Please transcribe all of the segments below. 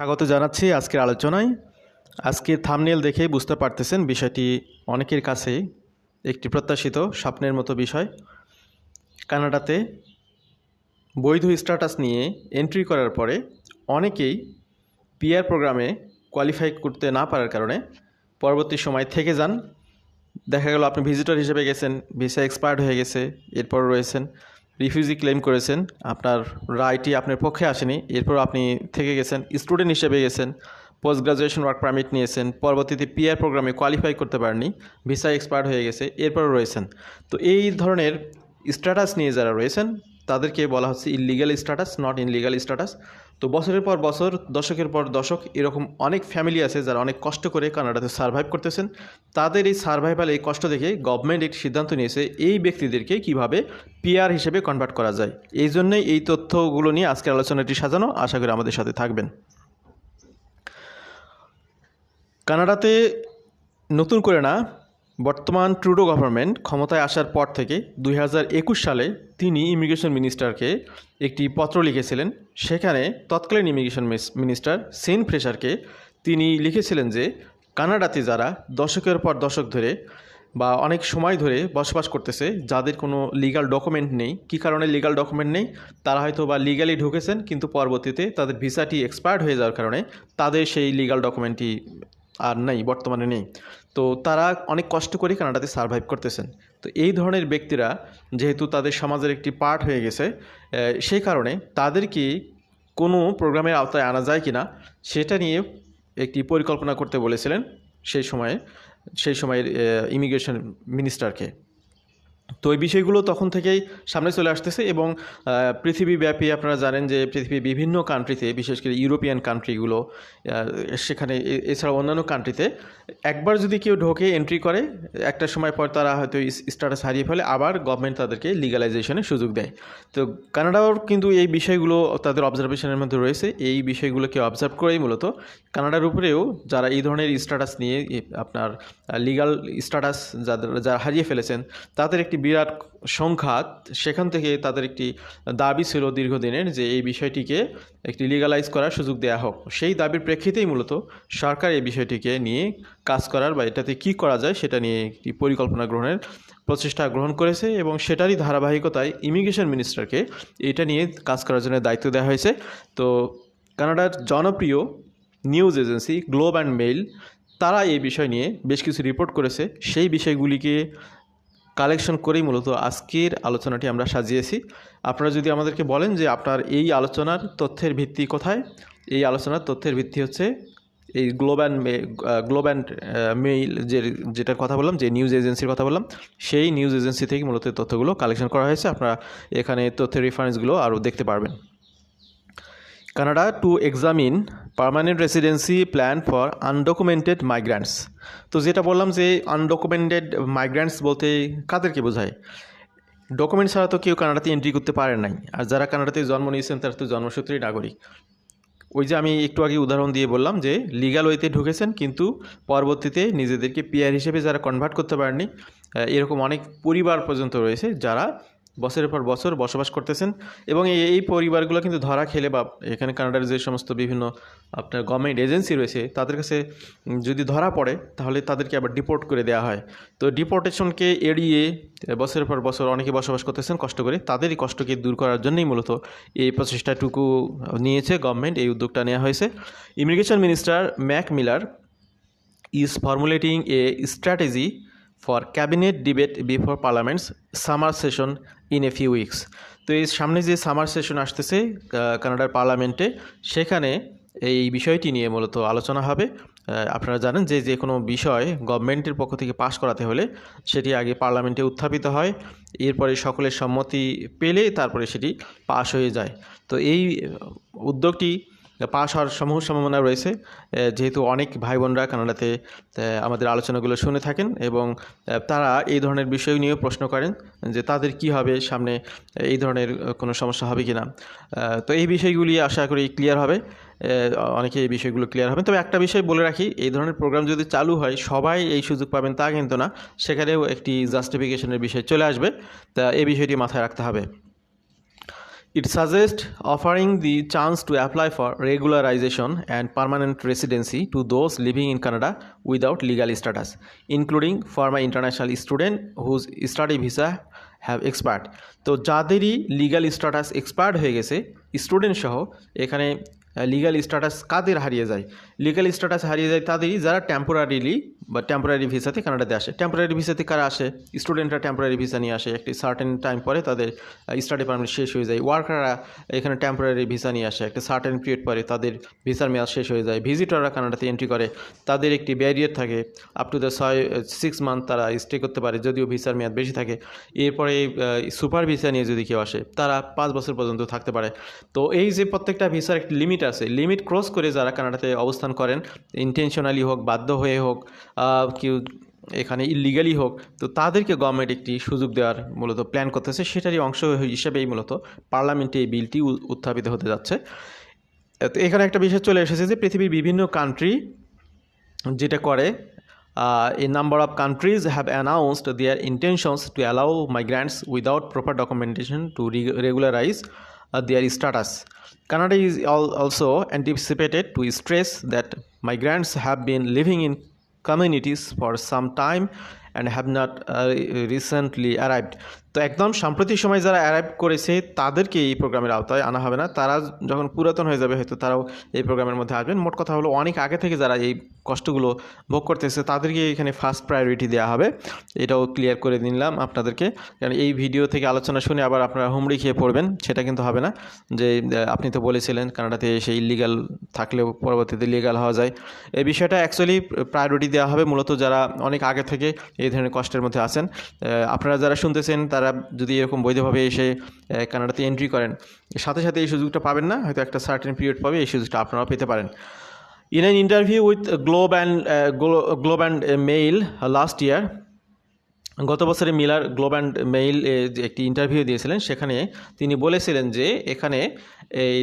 স্বাগত জানাচ্ছি আজকের আলোচনায়। আজকে থামনেল দেখে বুঝতে পারতেছেন বিষয়টি অনেকের কাছে একটি প্রত্যাশিত, স্বপ্নের মতো বিষয়। কানাডাতে বৈধ স্ট্যাটাস নিয়ে এন্ট্রি করার পরে অনেকেই পিআর প্রোগ্রামে কোয়ালিফাই করতে না পারার কারণে পরবর্তী সময় থেকে যান। দেখা গেল আপনি ভিজিটর হিসেবে গেছেন ভিসা এক্সপায়ার্ড হয়ে গেছে এরপর রয়েছেন। রিফিউজি ক্লেম করেছেন, আপনার রায়টি আপনার পক্ষে আসেনি, এরপর আপনি থেকে গেছেন স্টুডেন্ট হিসেবে গেছেন পোস্ট গ্রাজুয়েশন ওয়ার্ক পারমিট নিয়েছেন, পরবর্তীতে পিআর প্রোগ্রামে কোয়ালিফাই করতে পারেননি ভিসা এক্সপায়ার হয়ে গেছে, এরপরও রয়েছেন। তো এই ধরনের স্ট্যাটাস নিয়ে যারা রয়েছেন, তাদেরকে বলা হচ্ছে illegal status not illegal status তো বছরের পর বছর, দশকের পর দশক, এরকম অনেক ফ্যামিলি আছে যারা অনেক কষ্ট করে কানাডাতে সার্ভাইভ করতেছেন। তাদের এই সার্ভাইভাল এই কষ্ট দেখে গভর্নমেন্ট একটি সিদ্ধান্ত নিয়েছে এই ব্যক্তিদেরকে কীভাবে পিআর হিসেবে কনভার্ট করা যায়। এই জন্যই এই তথ্যগুলো নিয়ে আজকের আলোচনাটি সাজানো। আশা করি আমাদের সাথে থাকবেন। কানাডাতে নতুন করে না বর্তমান ট্রুডো গভর্নমেন্ট ক্ষমতায় আসার পর থেকে দুই হাজার একুশ সালে তিনি ইমিগ্রেশন মিনিস্টারকে একটি পত্র লিখেছিলেন। সেখানে তৎকালীন ইমিগ্রেশন মিনিস্টার সেন ফ্রেশারকে তিনি লিখেছিলেন যে, কানাডাতে যারা দশকের পর দশক ধরে বা অনেক সময় ধরে বসবাস করতেছে, যাদের কোনো লিগাল ডকুমেন্ট নেই, কী কারণে লিগাল ডকুমেন্ট নেই, তারা হয়তো বা লিগালি ঢুকেছেন, কিন্তু পরবর্তীতে তাদের ভিসাটি এক্সপায়ার্ড হয়ে যাওয়ার কারণে তাদের সেই লিগাল ডকুমেন্টটি আর নেই, বর্তমানে নেই। তো তারা অনেক কষ্ট করে কানাডাতে সার্ভাইভ করতেছেন। তো এই ধরনের ব্যক্তিরা যেহেতু তাদের সমাজের একটি পার্ট হয়ে গেছে সেই কারণে তাদেরকে কোনো প্রোগ্রামের আওতায় আনা যায় কি না সেটা নিয়ে একটি পরিকল্পনা করতে বলেছিলেন সেই সময়ে, সেই সময়ের ইমিগ্রেশন মিনিস্টারকে তো এই বিষয়গুলো তখন থেকেই সামনে চলে আসতেছে এবং পৃথিবীব্যাপী আপনারা জানেন যে পৃথিবীর বিভিন্ন কান্ট্রিতে বিশেষ করে ইউরোপিয়ান কান্ট্রিগুলো সেখানে এছাড়া অন্যান্য কান্ট্রিতে একবার যদি কেউ ঢোকে এন্ট্রি করে, একটা সময় পর তারা হয়তো স্ট্যাটাস হারিয়ে ফেলে, আবার গভর্নমেন্ট তাদেরকে লিগালাইজেশনের সুযোগ দেয়। তো কানাডাও কিন্তু এই বিষয়গুলো তাদের অবজারভেশনের মধ্যে রয়েছে। এই বিষয়গুলোকে অবজার্ভ করেই মূলত কানাডার উপরেও যারা এই ধরনের স্ট্যাটাস নিয়ে আপনার লিগাল স্ট্যাটাস যাদের, যারা হারিয়ে ফেলেছেন, তাদের একটি বিরাট সংখ্যা সেখান থেকে তাদের একটি দাবি ছিল দীর্ঘদিনের যে এই বিষয়টিকে একটি লিগালাইজ করার সুযোগ দেওয়া হোক। সেই দাবির প্রেক্ষিতেই মূলত সরকার এই বিষয়টিকে নিয়ে কাজ করার বা এটাতে কী করা যায় সেটা নিয়ে একটি পরিকল্পনা গ্রহণের প্রচেষ্টা গ্রহণ করেছে এবং সেটারই ধারাবাহিকতায় ইমিগ্রেশন মিনিস্টারকে এটা নিয়ে কাজ করার জন্য দায়িত্ব দেওয়া হয়েছে। তো কানাডার জনপ্রিয় news agency Globe and Mail তারা এই বিষয় নিয়ে বেশ কিছু রিপোর্ট করেছে। সেই বিষয়গুলিকে কালেকশন করেই মূলত আজকের আলোচনাটি আমরা সাজিয়েছি। আপনারা যদি আমাদেরকে বলেন যে আপনার এই আলোচনার তথ্যের ভিত্তি কোথায়? এই আলোচনার তথ্যের ভিত্তি হচ্ছে এই Globe and Globe and Mail যে, যেটার কথা বললাম, যে নিউজ এজেন্সির কথা বললাম, সেই নিউজ এজেন্সি থেকে মূলত তথ্যগুলো কালেকশন করা হয়েছে। আপনারা এখানে তথ্যের রেফারেন্সগুলো আরও দেখতে পারবেন। Canada to examine permanent residency plan for undocumented migrants তো যেটা বললাম যে আনডকুমেন্টেড মাইগ্রান্টস বলতে কাদেরকে বোঝায়? ডকুমেন্ট ছাড়া তো কেউ কানাডাতে এন্ট্রি করতে পারে নাই। আর যারা কানাডাতে জন্ম নিয়েছেন তারা তো জন্মসূত্রেই নাগরিক। ওই যে আমি একটু আগে উদাহরণ দিয়ে বললাম যে লিগাল ওয়েতে ঢুকেছেন কিন্তু পরবর্তীতে নিজেদেরকে পিআর হিসেবে যারা কনভার্ট করতে পারেননি আহ, এরকম অনেক পরিবার পর্যন্ত রয়েছে যারা বছরের পর বছর বসবাস করতেছেন এবং এই পরিবারগুলো কিন্তু ধরা খেলে বা এখানে কানাডার যে সমস্ত বিভিন্ন আপনার গভর্নমেন্ট এজেন্সি রয়েছে, তাদের কাছে যদি ধরা পড়ে, তাহলে তাদেরকে আবার ডিপোর্ট করে দেওয়া হয়। তো ডিপোর্টেশনকে এড়িয়ে বছরের পর বছর অনেকে বসবাস করতেছেন কষ্ট করে, তাদেরই কষ্টকে দূর করার জন্যই মূলত এই প্রচেষ্টাটুকু নিয়েছে গভর্নমেন্ট এই উদ্যোগটা নেওয়া হয়েছে। Immigration minister Marc Miller is formulating a strategy for cabinet debate before parliament's summer session in a few weeks. তো এই সামনে যে সামার সেশন আসতেছে কানাডার পার্লামেন্টে সেখানে এই বিষয়টি নিয়ে মূলত আলোচনা হবে। আপনারা জানেন যে যে কোনো বিষয় গভর্নমেন্টের পক্ষ থেকে পাশ করাতে হলে সেটি আগে পার্লামেন্টে উত্থাপিত হয়, এরপরে সকলের সম্মতি পেলে তারপরে সেটি পাশ হয়ে যায়। তো এই উদ্যোগটি পাশ হওয়ার সমূহ সম্ভাবনা রয়েছে। যেহেতু অনেক ভাই বোনরা কানাডাতে আমাদের আলোচনাগুলো শুনে থাকেন এবং তারা এই ধরনের বিষয় নিয়েও প্রশ্ন করেন যে তাদের কি হবে সামনে এই ধরনের কোনো সমস্যা হবে কি না তো এই বিষয়গুলি আশা করি ক্লিয়ার হবে। অনেকে এই বিষয়গুলো ক্লিয়ার হবে। তবে একটা বিষয় বলে রাখি, এই ধরনের প্রোগ্রাম যদি চালু হয়, সবাই এই সুযোগ পাবেন তা কিন্তু না। সেখানেও একটি জাস্টিফিকেশনের বিষয় চলে আসবে। তা এই বিষয়টি মাথায় রাখতে হবে। It suggests offering the chance to apply for regularization and permanent residency to those living in Canada without legal status, including former international student whose study visa have expired. তো যাদেরই লিগাল স্ট্যাটাস এক্সপায়ার্ড হয়ে গেছে student সহ এখানে legal status কাদের হারিয়ে যায়? Legal status হারিয়ে যায় তাদেরই যারা টেম্পোরারিলি বা টেম্পোরারি ভিসাতে কানাডাতে আসে। টেম্পোরারি ভিসাতে কারা আসে? স্টুডেন্টরা টেম্পোরারি ভিসা নিয়ে আসে। একটি সার্টেন টাইম পরে তাদের স্টাডি পারমিট শেষ হয়ে যায়। ওয়ার্কাররা এখানে টেম্পোরারি ভিসা নিয়ে আসে। একটা সার্টেন পিরিয়ড পরে তাদের ভিসার মেয়াদ শেষ হয়ে যায়। ভিজিটররা কানাডাতে এন্ট্রি করে। তাদের একটি ব্যারিয়ার থাকে। আপ টু দ্য ছয় সিক্স মান্থ তারা স্টে করতে পারে যদিও ভিসার মেয়াদ বেশি থাকে। এরপরে সুপার ভিসা নিয়ে যদি কেউ আসে, তারা পাঁচ বছর পর্যন্ত থাকতে পারে। তো এই যে প্রত্যেকটা ভিসার একটি লিমিট আছে। লিমিট ক্রস করে যারা কানাডাতে অবস্থান করেন ইন্টেনশনালি হোক, বাধ্য হয়ে হোক কেউ এখানে ইলিগালি হোক, তো তাদেরকে গভর্নমেন্ট একটি সুযোগ দেওয়ার মূলত প্ল্যান করতেছে। সেটারই অংশ হিসেবেই মূলত পার্লামেন্টে এই বিলটি উত্থাপিত হতে যাচ্ছে। তো এখানে একটা বিষয় চলে এসেছে যে পৃথিবীর বিভিন্ন কান্ট্রি যেটা করে a number of countries have announced their intentions to allow migrants without proper documentation to regularize Uh, their status. Canada is also anticipated to stress that migrants have been living in communities for some time and have not uh, recently arrived. তো একদম সাম্প্রতিক সময় যারা arrive করেছে, তাদেরকে এই প্রোগ্রামের আওতায় আনা হবে না। তারা যখন পুরাতন হয়ে যাবে, হয়তো তারাও এই প্রোগ্রামের মধ্যে আসবেন। মোট কথা হলো, অনেক আগে থেকে যারা এই কষ্টগুলো ভোগ করতেছে, তাদেরকে এখানে ফার্স্ট প্রায়োরিটি দেওয়া হবে। এটাও ক্লিয়ার করে দিলাম আপনাদেরকে। কারণ এই ভিডিও থেকে আলোচনা শুনে আবার আপনারা হুমড়ি খেয়ে পড়বেন, সেটা কিন্তু হবে না। যে আপনি তো বলেছিলেন, কানাডাতে এসে ইলিগাল থাকলেও পরবর্তীতে লিগাল হওয়া যায়। এই বিষয়টা অ্যাকচুয়ালি প্রায়োরিটি দেওয়া হবে। মূলত যারা অনেক আগে থেকে এই ধরনের কষ্টের মধ্যে আছেন আপনারা যারা শুনতেছেন, তারা যদি এরকম বৈধভাবে এসে কানাডাতে এন্ট্রি করেন, সাথে সাথে এই সুযোগটা পাবেন না, হয়তো একটা সার্টেন পিরিয়ড পাবে এই সুযোগটা আপনারাও পেতে পারেন। In an interview with Globe and Globe and Mail last year গত বছরে মিলার গ্লোব অ্যান্ড মেইল একটি ইন্টারভিউ দিয়েছিলেন, সেখানে তিনি বলেছিলেন যে এখানে এই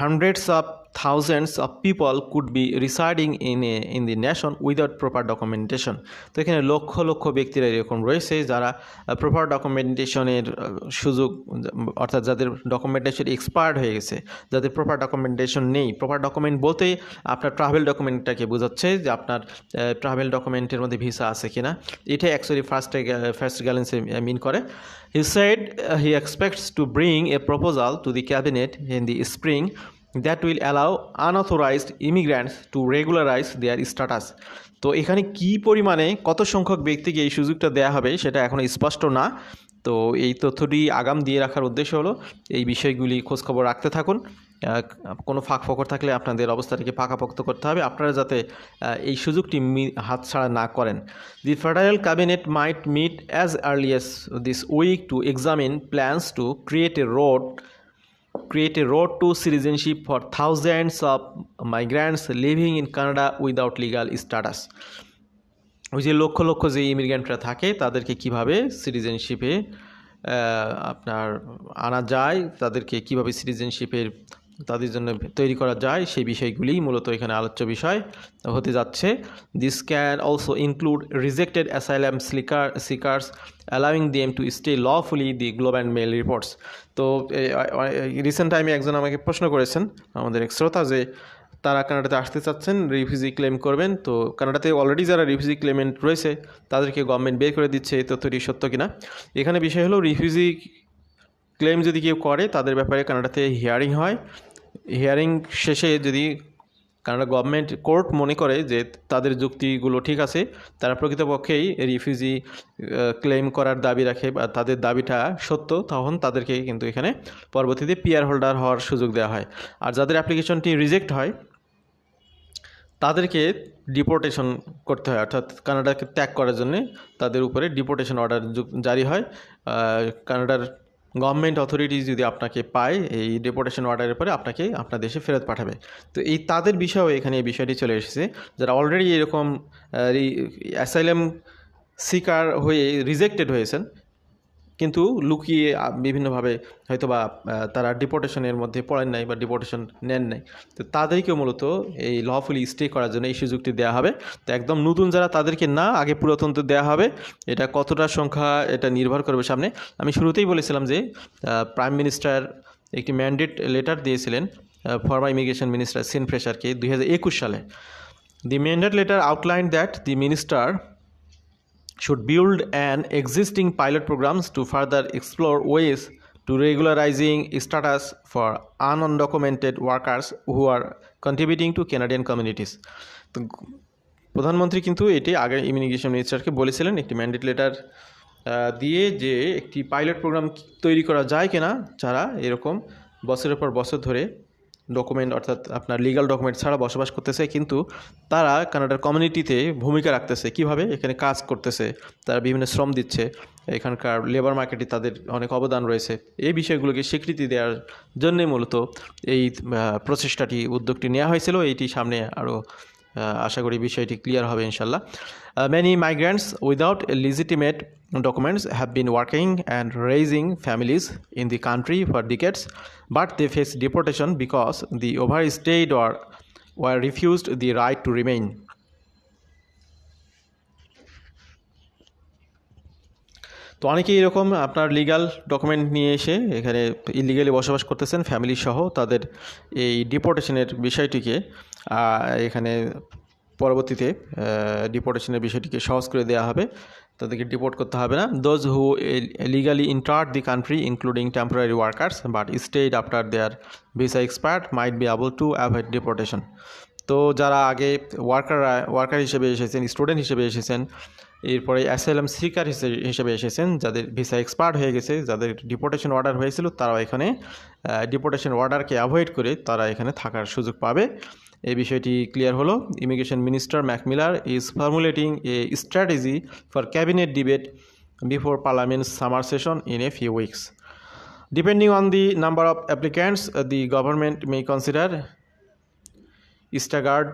hundreds of thousands of people could be residing in a in the nation without proper documentation তো এখানে লক্ষ লক্ষ ব্যক্তিরা এরকম রয়েছে যারা প্রপার ডকুমেন্টেশনের সুযোগ, অর্থাৎ যাদের ডকুমেন্টেশন এক্সপায়ার্ড হয়ে গেছে, যাদের প্রপার ডকুমেন্টেশন নেই। প্রপার ডকুমেন্ট বলতে আপনার ট্রাভেল ডকুমেন্টটাকে বোঝাচ্ছে যে আপনার ট্রাভেল ডকুমেন্টের মধ্যে ভিসা আছে কিনা। এটা অ্যাকচুয়ালি ফার্স্টে ফার্স্ট গ্যালেন্সে মিন করে। He said he expects to bring a proposal to the cabinet in the spring that will allow unauthorised immigrants to regularise their status তো এখানে কি পরিমাণে কত সংখ্যক ব্যক্তিকে এই সুযোগটা দেওয়া হবে সেটা এখনও স্পষ্ট না। তো এই তথ্যটি আগাম দিয়ে রাখার উদ্দেশ্য হলো এই বিষয়গুলি খোঁজখবর রাখতে থাকুন। কোনো ফাঁক ফকর থাকলে আপনাদের অবস্থাটিকে পাকাপোক্ত করতে হবে। আপনারা যাতে এই সুযোগটি হাতছাড়া না করেন। The federal cabinet might meet as early as this week to examine plans to create a road create a road to citizenship for thousands of migrants living in Canada without legal status. ওই যে লক্ষ লক্ষ যে ইমিগ্রেন্টরা থাকে তাদেরকে কীভাবে সিটিজেনশিপে আপনার আনা যায় তাদেরকে কীভাবে সিটিজেনশিপের তাদের জন্য তৈরি করা যায়, সেই বিষয়গুলিই মূলত এখানে আলোচ্য বিষয় হতে যাচ্ছে। This can also include rejected asylum slicker seekers allowing them to stay lawfully the Globe and Mail reports তো রিসেন্ট টাইমে একজন আমাকে প্রশ্ন করেছেন, আমাদের এক শ্রোতা, যে তারা কানাডাতে আসতে চাচ্ছেন রিফিউজি ক্লেম করবেন, তো কানাডাতে অলরেডি যারা রিফিউজি ক্লেমেন্ট রয়েছে, তাদেরকে গভর্নমেন্ট বের করে দিচ্ছে, এই তথ্যটি সত্য কিনা? এখানে বিষয় হলো রিফিউজি ক্লেম যদি কেউ করে, তাদের ব্যাপারে কানাডাতে হিয়ারিং হয়। হিয়ারিং শেষে যদি কানাডা গভর্নমেন্ট কোর্ট মনে করে যে তাদের যুক্তিগুলো ঠিক আছে, তারা প্রকৃতপক্ষেই রিফিউজি ক্লেম করার দাবি রাখে বা তাদের দাবিটা সত্য, তখন তাদেরকে কিন্তু এখানে পরবর্তীতে পিয়ার হোল্ডার হওয়ার সুযোগ দেওয়া হয়। আর যাদের অ্যাপ্লিকেশনটি রিজেক্ট হয়, তাদেরকে ডিপোর্টেশন করতে হয়, অর্থাৎ কানাডাকে ত্যাগ করার জন্যে তাদের উপরে ডিপোর্টেশন অর্ডার জারি হয়। কানাডার গভর্নমেন্ট অথরিটি যদি আপনাকে পায়, এই ডেপোটেশন অর্ডারের পরে আপনাকে আপনার দেশে ফেরত পাঠাবে। তো এই তাদের বিষয়েও এখানে এই বিষয়টি চলে এসেছে, যারা অলরেডি এরকম অ্যাসাইলাম সিকার হয়ে রিজেক্টেড হয়েছেন কিন্তু লুকিয়ে বিভিন্নভাবে হয়তো বা তারা ডিপোর্টেশনের মধ্যে পড়েন নাই বা ডিপোর্টেশন নেন নাই। তো তাদেরকে মূলত এই লফুলি স্টে করার জন্য এই সুযোগটি দেওয়া হবে। তো একদম নতুন যারা তাদেরকে না আগে পুরাতনতে দেওয়া হবে, এটা কতটা সংখ্যা এটা নির্ভর করবে সামনে। আমি শুরুতেই বলেছিলাম যে প্রাইম মিনিস্টার একটি ম্যান্ডেট লেটার দিয়েছিলেন ফর্মার ইমিগ্রেশন মিনিস্টার সিন ফ্রেশারকে দুই হাজার একুশ সালে। The mandate letter outline that the minister should build an existing pilot programs to further explore ways to regularizing status for undocumented workers who are contributing to Canadian communities. তো প্রধানমন্ত্রী কিন্তু এটি আগে ইমিগ্রেশন মিনিস্টারকে বলেছিলেন একটি ম্যান্ডেট লেটার দিয়ে যে একটি পাইলট প্রোগ্রাম তৈরি করা যায় কিনা যারা এরকম বছরের পর বছর ধরে ডকুমেন্ট অর্থাৎ আপনার লিগাল ডকুমেন্ট ছাড়া বসবাস করতেছে, কিন্তু তারা কানাডার কমিউনিটিতে ভূমিকা রাখতেছে। কীভাবে? এখানে কাজ করতেছে, তারা বিভিন্ন শ্রম দিচ্ছে, এখানকার লেবার মার্কেটে তাদের অনেক অবদান রয়েছে। এই বিষয়গুলোকে স্বীকৃতি দেওয়ার জন্যে মূলত এই প্রচেষ্টাটি, উদ্যোগটি নেওয়া হয়েছিল। এইটি সামনে আরও আশা করি বিষয়টি ক্লিয়ার হবে ইনশাল্লাহ many migrants without legitimate documents have been working and raising families in the country for decades but they face deportation because the overstayed were were refused the right to remain তো অনেকেই এরকম আপনার legal document নিয়ে এসে এখানে illegally বসবাস করতেছেন family সহ তাদের এই ডিপোর্টেশনের বিষয়টিকে। এখানে পরবর্তীতে ডিপোর্টেশনের বিষয়টিকে সহজ করে দেওয়া হবে। তাদেরকে ডিপোর্ট করতে হবে না। Those who legally entered the country including temporary workers but stayed after their visa expired might be able to avoid deportation তো যারা আগে ওয়ার্কার ওয়ার্কার হিসেবে এসেছেন স্টুডেন্ট হিসেবে এসেছেন, এরপরে অ্যাসাইলাম সিকার হিসেবে এসেছেন, যাদের ভিসা এক্সপায়ার্ড হয়ে গেছে, যাদের ডিপোর্টেশন অর্ডার হয়েছিল তারা এখানে ডিপোর্টেশন অর্ডারকে অ্যাভয়েড করে তারা এখানে থাকার সুযোগ পাবে। এই বিষয়টি ক্লিয়ার হলো। Immigration minister Marc Miller is formulating a strategy for cabinet debate before parliament summer session in a few weeks depending on the number of applicants the government may consider staggered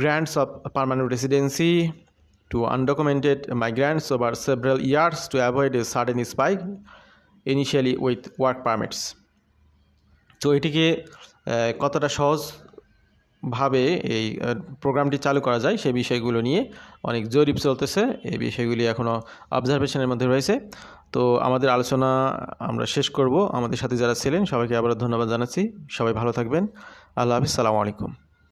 grants of permanent residency to undocumented migrants over several years to avoid a sudden spike initially with work permits তো এটিকে কতটা সহজ সহজভাবে এই প্রোগ্রামটি চালু করা যায় সেই বিষয়গুলো নিয়ে অনেক জরিপ চলতেছে। এই বিষয়গুলি এখনও অবজারভেশনের মধ্যে রয়েছে। তো আমাদের আলোচনা আমরা শেষ করব। আমাদের সাথে যারা ছিলেন, সবাইকে আবারও ধন্যবাদ জানাচ্ছি। সবাই ভালো থাকবেন। আল্লাহ হাফিজ। সালামু আলাইকুম।